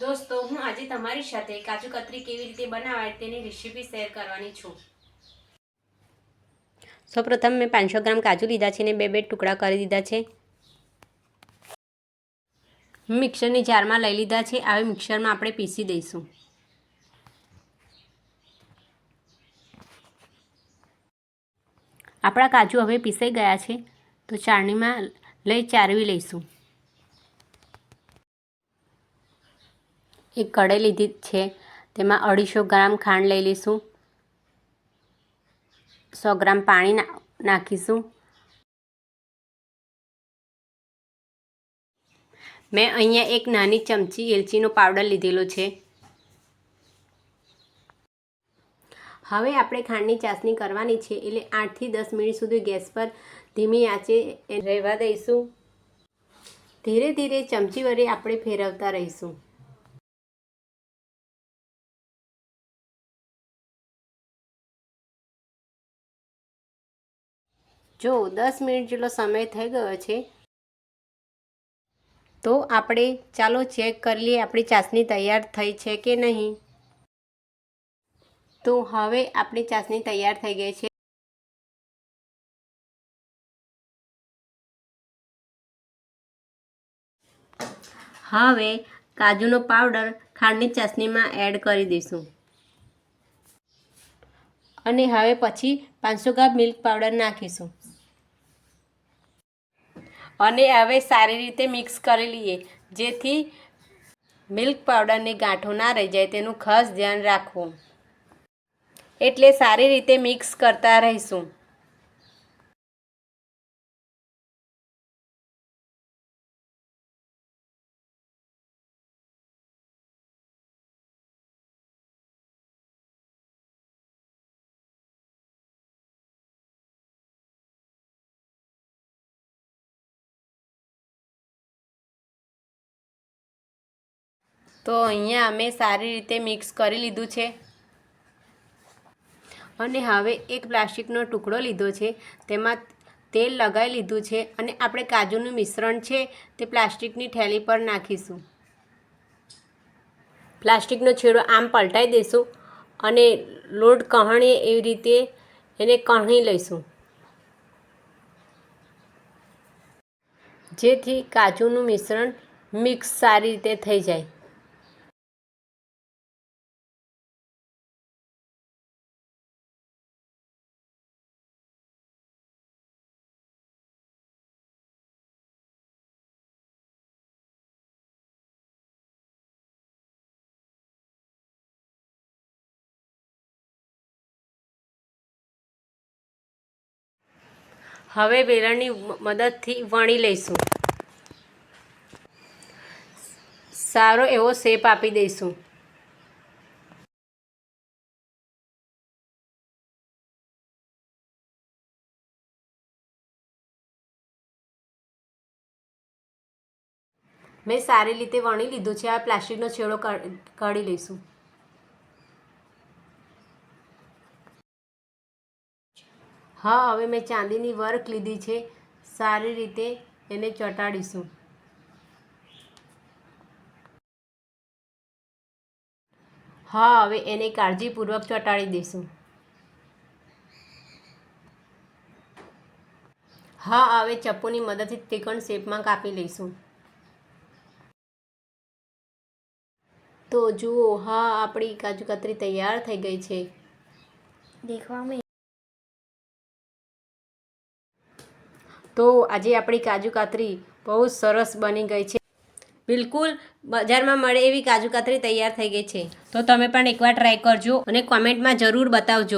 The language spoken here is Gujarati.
દોસ્તો, હું આજે તમારી સાથે કાજુ કતરી કેવી રીતે બનાવાય તેની રેસીપી શેર કરવાની છું. સૌપ્રથમ મેં પાંચસો ગ્રામ કાજુ લીધા છે ને બે બે ટુકડા કરી દીધા છે. મિક્સરની જારમાં લઈ લીધા છે. હવે મિક્સરમાં આપણે પીસી દઈશું. આપણા કાજુ હવે પીસાઈ ગયા છે. તો ચાળણીમાં લઈ ચારવી લઈશું. એક કઢાઈ લીધી છે. તેમાં અઢીસો ગ્રામ ખાંડ લઈ લઈશું. સો ગ્રામ પાણી નાખીશું. મેં અહીંયા એક નાની ચમચી એલચીનો પાવડર લીધેલો છે. હવે આપણે ખાંડની ચાસણી કરવાની છે એટલે આઠથી દસ મિનિટ સુધી ગેસ પર ધીમી આંચે રહેવા દઈશું. ધીરે ધીરે ચમચી વડે આપણે ફેરવતા રહીશું. જો દસ મિનિટ જેટલો સમય થઈ ગયો છે, તો આપણે ચાલો ચેક કરી લઈએ આપણી ચાસણી તૈયાર થઈ છે કે નહીં. તો હવે આપણી ચાસણી તૈયાર થઈ ગઈ છે. હવે કાજુનો પાવડર ખાંડની ચાસણીમાં એડ કરી દઈશું. અને હવે પછી પાંચસો ગ્રામ મિલ્ક પાવડર નાખીશું. અને હવે સારી રીતે મિક્સ કરી લઈએ. જેથી મિલ્ક પાવડરની ગાંઠો ના રહી જાય, તેનું ખાસ ધ્યાન રાખવું. એટલે સારી રીતે મિક્સ કરતા રહીશું. તો અહીંયા અમે સારી રીતે મિક્સ કરી લીધું છે. અને હવે એક પ્લાસ્ટિકનો ટુકડો લીધો છે. તેમાં તેલ લગાવી લીધું છે અને આપણે કાજુનું મિશ્રણ છે તે પ્લાસ્ટિકની થેલી પર નાખીશું. પ્લાસ્ટિકનો છેડો આમ પલટાઈ દઈશું અને લોટ કહણીએ એવી રીતે એને કહણી લઈશું. જેથી કાજુનું મિશ્રણ મિક્સ સારી રીતે થઈ જાય. હવે વેલણની મદદથી વણી લઈશું. સારો એવો શેપ આપી દઈશું. મેં સારી રીતે વણી લીધું છે. આ પ્લાસ્ટિકનો છેડો કાઢી લઈશું. હા, હવે મેં ચાંદીની વર્ક લીધી છે. સારી રીતે એને ચોંટાડીશું. હા, હવે એને કાળજીપૂર્વક ચોંટાડી દઈશું. હા, હવે ચપ્પુની મદદથી ત્રિકોણ શેપમાં કાપી લઈશું. તો જુઓ, હા, આપણી કાજુ કતરી તૈયાર થઈ ગઈ છે. દેખવામાં તો આજે આપણી કાજુ કાતરી બહુ સરસ બની ગઈ છે. બિલકુલ બજારમાં મળે એવી કાજુ કાતરી તૈયાર થઈ ગઈ છે. તો તમે પણ એકવાર ટ્રાય કરજો અને કોમેન્ટમાં જરૂર બતાવજો.